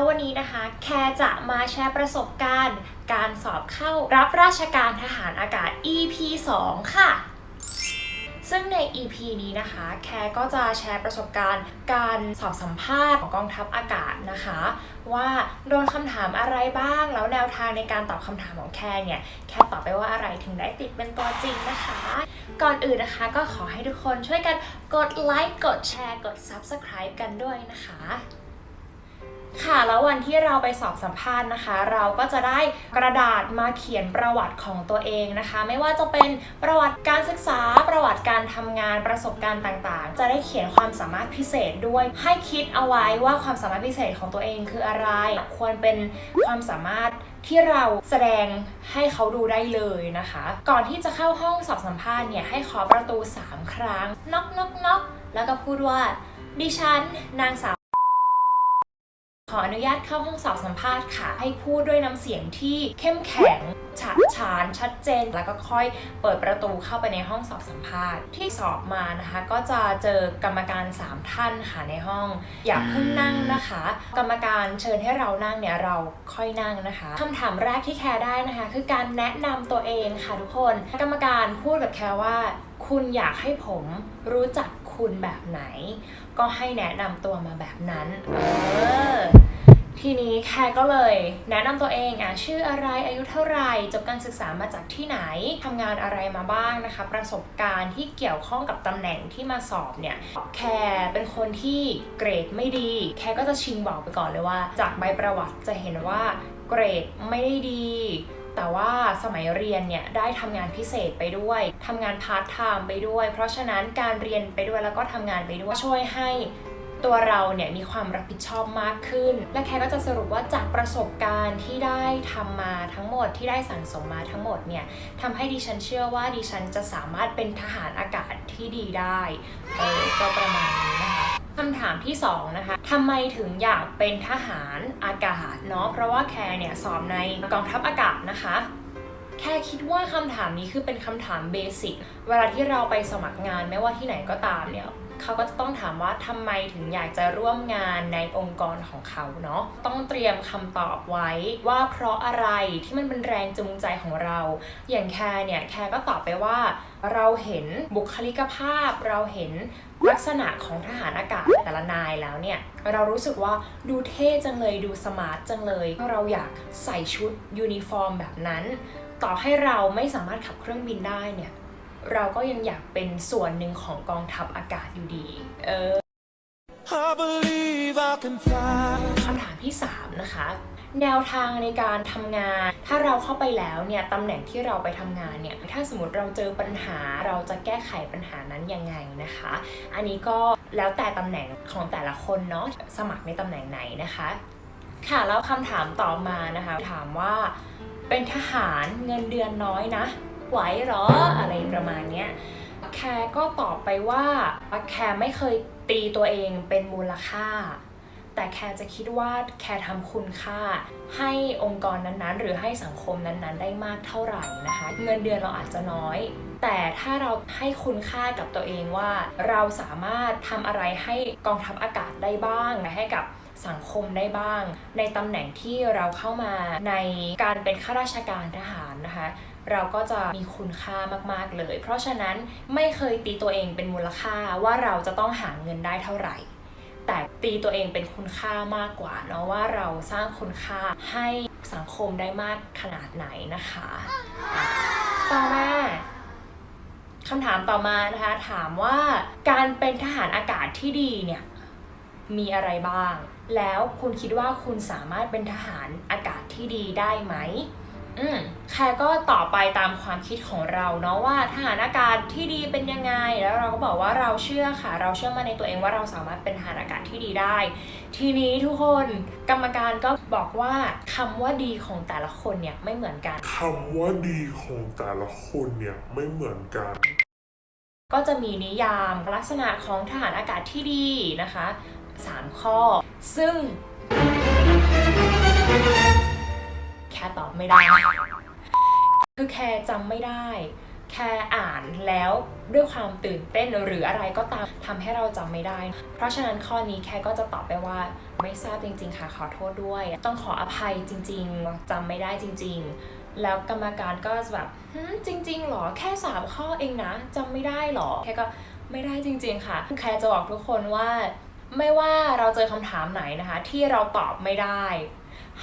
แล้ววันนี้นะคะ แคร์จะมาแชร์ประสบการณ์ การสอบเข้ารับราชการทหารอากาศ EP 2 ค่ะซึ่งใน EP นี้นะคะ แคร์ก็จะแชร์ประสบการณ์ การสอบสัมภาษณ์ของกองทัพอากาศนะคะ ว่าโดนคำถามอะไรบ้าง แล้วแนวทางในการตอบคำถามของแคร์เนี่ย แคร์ตอบไปว่าอะไรถึงได้ติดเป็นตัวจริงนะคะ ก่อนอื่นนะคะก็ขอให้ทุกคนช่วยกันกดไลค์ กดแชร์ กด Subscribe กันด้วยนะคะ ค่ะแล้ววันที่เราไปสอบสัมภาษณ์นะคะ เราก็จะได้กระดาษมาเขียนประวัติของตัวเองนะคะ ไม่ว่าจะเป็นประวัติการศึกษาประวัติการทำงานประสบการณ์ต่างๆ จะได้เขียนความสามารถพิเศษด้วย ให้คิดเอาไว้ว่าความสามารถพิเศษของตัวเองคืออะไร ควรเป็นความสามารถที่เราแสดงให้เขาดูได้เลยนะคะ ก่อนที่จะเข้าห้องสอบสัมภาษณ์เนี่ยให้ขอประตู 3 ครั้งน็อกน็อกน็อกแล้วก็พูดว่าดิฉันนางสาว ขออนุญาตเข้าห้องสอบสัมภาษณ์ค่ะ ให้พูดด้วยน้ำเสียงที่เข้มแข็งฉะฉานชัดเจน แล้วก็ค่อยเปิดประตูเข้าไปในห้องสอบสัมภาษณ์ ที่สอบมานะคะ ก็จะเจอกรรมการ 3 ท่านค่ะในห้อง อย่าเพิ่งนั่งนะคะ กรรมการเชิญให้เรานั่งเนี่ยเราค่อยนั่งนะคะคำถามแรกที่แคร์ได้นะคะ คือการแนะนำตัวเองค่ะทุกคน กรรมการพูดกับแคร์ว่า คุณอยากให้ผมรู้จักคุณแบบไหน ก็ให้แนะนำตัวมาแบบนั้น เออ ทีนี้แคร์ก็เลยแนะนำตัวเองอะชื่ออะไรอายุเท่าไหร่จบการศึกษามาจากที่ไหนทำงานอะไรมาบ้างนะคะ ประสบการณ์ที่เกี่ยวข้องกับตำแหน่งที่มาสอบเนี่ยแคร์เป็นคนที่เกรดไม่ดี แคร์ก็จะชิงบอกไปก่อนเลยว่า จากใบประวัติจะเห็นว่าเกรดไม่ได้ดีแต่ว่าสมัยเรียนเนี่ยได้ทำงานพิเศษไปด้วยทำงานพาร์ทไทม์ไปด้วย เพราะฉะนั้นการเรียนไปด้วยแล้วก็ทำงานไปด้วยช่วยให้ ตัวเราเนี่ยมีความรับผิดชอบมากขึ้น และแคก็จะสรุปว่าจากประสบการณ์ที่ได้ทำมาทั้งหมดที่ได้สั่งสมมาทั้งหมดเนี่ยทำให้ดิฉันเชื่อว่าดิฉันจะสามารถเป็นทหารอากาศที่ดีได้เออก็ประมาณนี้นะคะคำถามที่สองนะคะทำไมถึงอยากเป็นทหารอากาศเนาะเพราะว่าแคร์เนี่ยสอบในกองทัพอากาศนะคะแค่คิดว่าคำถามนี้คือเป็นคำถามเบสิก เวลาที่เราไปสมัครงานไม่ว่าที่ไหนก็ตามเนี่ย เขาก็จะต้องถามว่าทำไมถึงอยากจะร่วมงานในองค์กรของเขาเนาะต้องเตรียมคำตอบไว้ว่าเพราะอะไรที่มันเป็นแรงจูงใจของเรา อย่างแคร์เนี่ยแคร์ก็ตอบไปว่า เราเห็นบุคลิกภาพ เราเห็นลักษณะของทหารอากาศแต่ละนายแล้วเนี่ย เรารู้สึกว่าดูเท่จังเลยดูสมาร์ทจังเลย เราอยากใส่ชุดยูนิฟอร์มแบบนั้น ต่อให้เราไม่สามารถขับเครื่องบินได้เนี่ย เราก็ยังอยากเป็นส่วนหนึ่งของกองทัพอากาศอยู่ดี เออ I believe I can fly. คำถามที่ 3 นะคะ แนวทางในการทำงาน ถ้าเราเข้าไปแล้วเนี่ยตำแหน่งที่เราไปทำงานเนี่ย ถ้าสมมติเราเจอปัญหาเราจะแก้ไขปัญหานั้นยังไงนะคะ อันนี้ก็แล้วแต่ตำแหน่งของแต่ละคนเนาะสมัครในตำแหน่งไหนนะคะ ค่ะแล้วคำถามต่อมานะคะ ถามว่าเป็นทหารเงินเดือนน้อยนะ ไหวหรออะไรประมาณเนี้ยแคร์ก็ตอบไปว่าแคร์ไม่เคยตีตัวเองเป็นมูลค่า แต่แคร์จะคิดว่าแคร์ทำคุณค่า ให้องค์กรนั้นๆ หรือให้สังคมนั้นๆ ได้มากเท่าไหร่นะคะ เงินเดือนเราอาจจะน้อย แต่ถ้าเราให้คุณค่ากับตัวเองว่าเราสามารถทำอะไรให้กองทัพอากาศได้บ้างและให้กับสังคมได้บ้าง ในตำแหน่งที่เราเข้ามาในการเป็นข้าราชการทหารนะคะ เราก็จะมีคุณค่ามากๆเลย เพราะฉะนั้นไม่เคยตีตัวเองเป็นมูลค่าว่าเราจะต้องหาเงินได้เท่าไหร่ แต่ตีตัวเองเป็นคุณค่ามากกว่าเนาะว่าเราสร้างคุณค่าให้สังคมได้มากขนาดไหนนะคะอะต่อมาคำถามต่อมานะคะถามว่าการเป็นทหารอากาศที่ดีเนี่ยมีอะไรบ้าง แล้วคุณคิดว่าคุณสามารถเป็นทหารอากาศที่ดีได้ไหม อืมแคร์ก็ตอบไปตามความคิดของเราเนาะว่าทหารอากาศที่ดีเป็นยังไง แล้วเราก็บอกว่าเราเชื่อค่ะ เราเชื่อมาในตัวเองว่าเราสามารถเป็นทหารอากาศที่ดีได้ ทีนี้ทุกคนกรรมการก็บอกว่าคำว่าดีของแต่ละคนเนี่ยไม่เหมือนกันคำว่าดีของแต่ละคนเนี่ยไม่เหมือนกันก็จะมีนิยามลักษณะของทหารอากาศที่ดีนะคะสามข้อ ซึ่งแค่ตอบไม่ได้ คือแค่จำไม่ได้ แค่อ่านแล้วด้วยความตื่นเต้นหรืออะไรก็ตามทำให้เราจำไม่ได้ เพราะฉะนั้นข้อนี้แค่ก็จะตอบไปว่าไม่ทราบจริง ๆ ค่ะขอโทษด้วย ต้องขออภัยจริง ๆจำไม่ได้จริง ๆ แล้วกรรมการก็แบบจริง ๆหรอแค่สามข้อเองนะจำไม่ได้หรอแค่ก็ไม่ได้จริง ๆ ค่ะแค่จะบอกทุกคนว่า ไม่ว่าเราเจอคำถามไหนนะคะ ที่เราตอบไม่ได้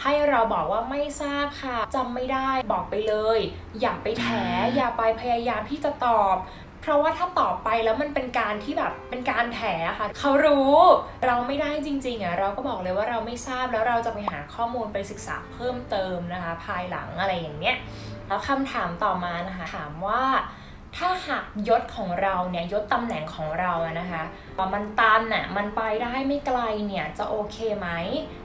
ให้เราบอกว่าไม่ทราบค่ะจำไม่ได้บอกไปเลย อย่าไปแถอย่าไปพยายามที่จะตอบ เพราะว่าถ้าตอบไปแล้วมันเป็นการที่แบบเป็นการแถอะค่ะเขารู้เราไม่ได้จริงๆอะเราก็บอกเลยว่าเราไม่ทราบแล้วเราจะไปหาข้อมูลไปศึกษาเพิ่มเติมนะคะ ภายหลังอะไรอย่างเนี้ยแล้วคำถามต่อมานะคะถามว่า ถ้าหากยศของเราเนี่ยยศตำแหน่งของเราอะนะคะมันตันน่ะมันไปได้ไม่ไกลเนี่ยจะโอเคไหม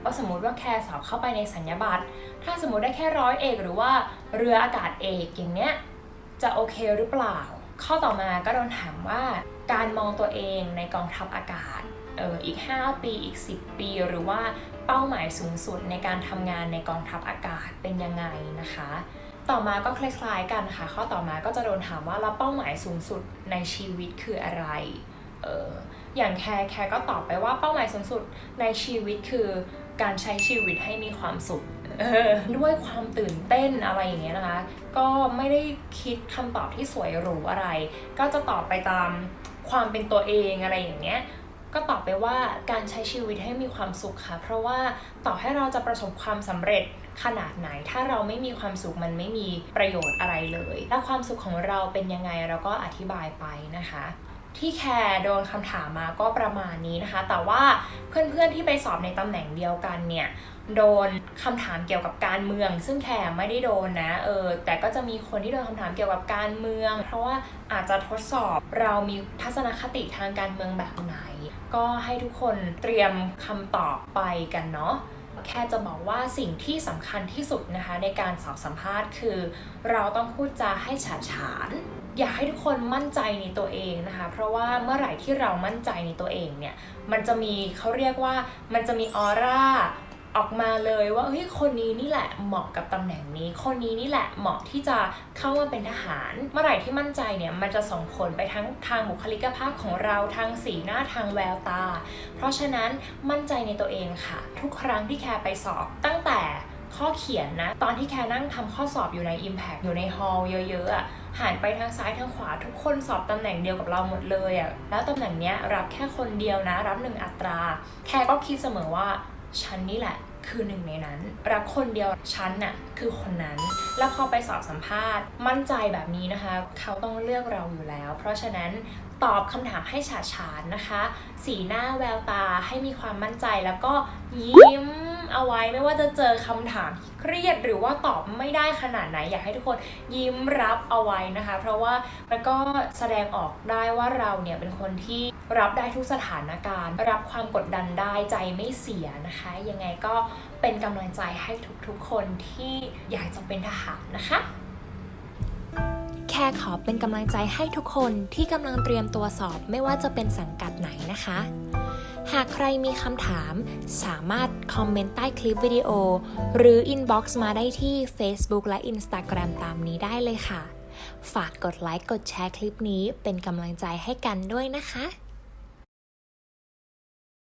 ก็สมมติว่าแค่สอบเข้าไปในสัญญาบัตรถ้าสมมติได้แค่ร้อยเอกหรือว่าเรืออากาศเอกอย่างเนี้ยจะโอเคหรือเปล่า ข้อต่อมาก็โดนถามว่าการมองตัวเองในกองทัพอากาศเอออีก 5 ปีอีก 10 ปี หรือว่าเป้าหมายสูงสุดในการทำงานในกองทัพอากาศเป็นยังไงนะคะ ต่อมาก็คล้ายๆกันค่ะ ข้อต่อมาก็จะโดนถามว่าแล้วเป้าหมายสูงสุดในชีวิตคืออะไรเอออย่างแคร์แคร์ก็ตอบไปว่าเป้าหมายสูงสุดในชีวิตคือการใช้ชีวิตให้มีความสุขด้วยความตื่นเต้นอะไรอย่างเงี้ยนะคะ ก็ไม่ได้คิดคำตอบที่สวยหรูอะไร ก็จะตอบไปตามความเป็นตัวเองอะไรอย่างเงี้ย ก็ตอบไปว่าการใช้ชีวิตให้มีความสุขค่ะ เพราะว่าต่อให้เราจะประสบความสำเร็จขนาดไหน ถ้าเราไม่มีความสุขมันไม่มีประโยชน์อะไรเลย และความสุขของเราเป็นยังไงเราก็อธิบายไปนะคะ ที่แคร์โดนคำถามมาก็ประมาณนี้นะคะ แต่ว่าเพื่อนๆที่ไปสอบในตำแหน่งเดียวกันเนี่ยโดนคำถามเกี่ยวกับการเมือง ซึ่งแคร์ไม่ได้โดนนะเออแต่ก็จะมีคนที่โดนคำถามเกี่ยวกับการเมือง เพราะว่าอาจจะทดสอบเรามีทัศนคติทางการเมืองแบบไหน ก็ให้ทุกคนเตรียมคำตอบไปกันเนาะ แค่จะบอกว่าสิ่งที่สำคัญที่สุดนะคะ ในการสอบสัมภาษณ์คือ เราต้องพูดจาให้ฉาฉาน อยากให้ทุกคนมั่นใจในตัวเองนะคะ เพราะว่าเมื่อไหร่ที่เรามั่นใจในตัวเองเนี่ยมันจะมีเขาเรียกว่ามันจะมีออร่า ออกมาเลยว่าเฮ้ยคนนี้นี่แหละเหมาะกับตำแหน่งนี้ คนนี้นี่แหละเหมาะที่จะเข้ามาเป็นทหาร เมื่อไหร่ที่มั่นใจเนี่ยมันจะส่งผลไปทั้งทางบุคลิกภาพของเราทางสีหน้าทางแววตา เพราะฉะนั้นมั่นใจในตัวเองค่ะ ทุกครั้งที่แคร์ไปสอบตั้งแต่ข้อเขียนนะ ตอนที่แคร์นั่งทำข้อสอบอยู่ใน Impact อยู่ในฮอล์เยอะๆอะหันไปทางซ้ายทางขวาทุกคนสอบตำแหน่งเดียวกับเราหมดเลยอะแล้วตำแหน่งเนี้ยรับแค่คนเดียวนะ รับหนึ่งอัตรา แคร์ก็คิดเสมอว่า ฉันนี่แหละคือหนึ่งในนั้น รักคนเดียวฉันน่ะคือคนนั้น แล้วพอไปสอบสัมภาษณ์ มั่นใจแบบนี้นะคะ เขาต้องเลือกเราอยู่แล้ว เพราะฉะนั้นตอบคำถามให้ฉาฉานนะคะ สีหน้าแววตาให้มีความมั่นใจแล้วก็ยิ้ม เอาไว้ไม่ว่าจะเจอคำถามเครียดหรือว่าตอบไม่ได้ขนาดไหนอยากให้ทุกคนยิ้มรับเอาไว้นะคะ เพราะว่ามันก็แสดงออกได้ว่าเราเนี่ยเป็นคนที่รับได้ทุกสถานการณ์ รับความกดดันได้ใจไม่เสียนะคะ ยังไงก็เป็นกำลังใจให้ทุกๆคนที่อยากจะเป็นทหารนะคะแค่ขอเป็นกำลังใจให้ทุกคนที่กำลังเตรียมตัวสอบไม่ว่าจะเป็นสังกัดไหนนะคะ หากใครมีคำถาม สามารถคอมเมนต์ใต้คลิปวิดีโอ หรืออินบ็อกซ์มาได้ที่ Facebook และ Instagram ตามนี้ได้เลยค่ะ ฝากกดไลค์กดแชร์คลิปนี้เป็นกำลังใจให้กันด้วยนะคะ